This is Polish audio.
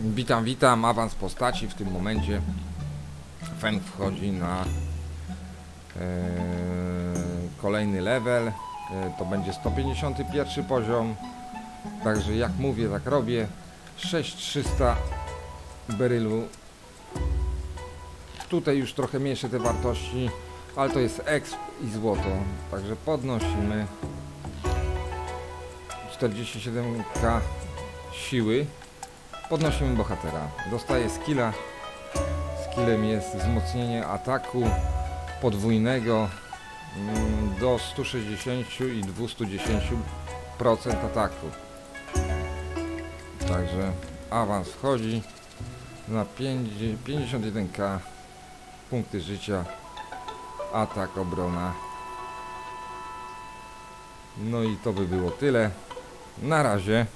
Witam, witam. Awans postaci w tym momencie. Feng wchodzi na e, kolejny level. E, to będzie 151 poziom. Także jak mówię, tak robię. 6300 berylu. Tutaj już trochę mniejsze te wartości, ale to jest exp i złoto. Także podnosimy 47k siły. Podnosimy bohatera. Dostaje skilla. Skillem jest wzmocnienie ataku podwójnego mm, do 160 i 210% ataku. Także awans wchodzi na 5 51k punkty życia atak, obrona no i to by było tyle na razie